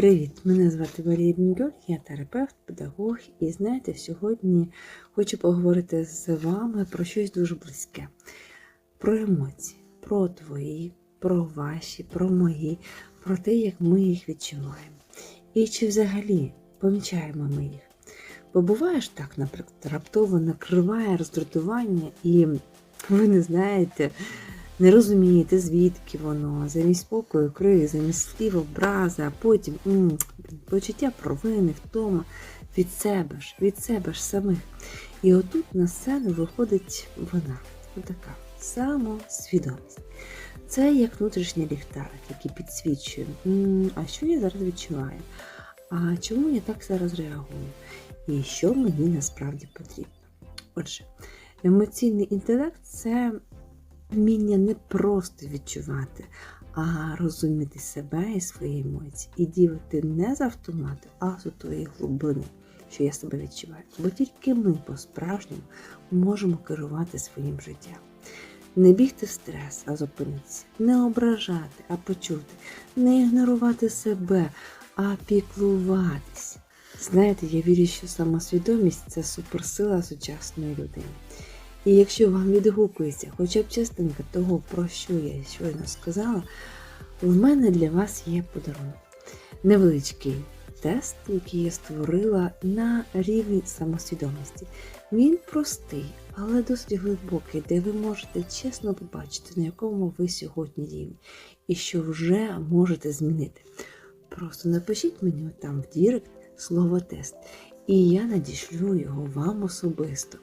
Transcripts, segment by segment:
Привіт! Мене звати Марія Біньоль, я терапевт, педагог, і знаєте, сьогодні хочу поговорити з вами про щось дуже близьке: про емоції, про твої, про ваші, про мої, про те, як ми їх відчуваємо. І чи взагалі помічаємо ми їх. Бо буває ж так, наприклад, раптово накриває роздратування, і ви не знаєте, не розумієте, звідки воно, замість спокою, криги, замість слів, образи, а потім м, почуття провини, втома від себе ж, від себе ж самих. І отут на сцену виходить вона, отака самосвідомість. Це як внутрішній ліхтарик, який підсвічує, «М, а що я зараз відчуваю, а чому я так зараз реагую, і що мені насправді потрібно. Отже, емоційний інтелект це вміння не просто відчувати, а розуміти себе і свої емоції, і діяти не з автомату, а з тої глибини, що я себе відчуваю. Бо тільки ми по-справжньому можемо керувати своїм життям. Не бігти в стрес, а зупинитися, не ображати, а почути, не ігнорувати себе, а піклуватися. Знаєте, я вірю, що самосвідомість це суперсила сучасної людини. І якщо вам відгукується хоча б частинка того, про що я щойно сказала, в мене для вас є подарунок. Невеличкий тест, який я створила на рівні самосвідомості. Він простий, але досить глибокий, де ви можете чесно побачити, на якому ви сьогодні рівні, і що вже можете змінити. Просто напишіть мені там в Дірект слово тест, і я надішлю його вам особисто.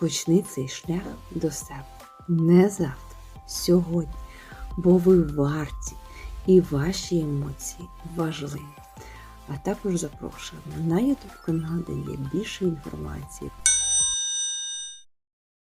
Почни цей шлях до себе. Не завтра, сьогодні, бо ви варті і ваші емоції важливі. А також запрошуємо. На YouTube канал, де є більше інформації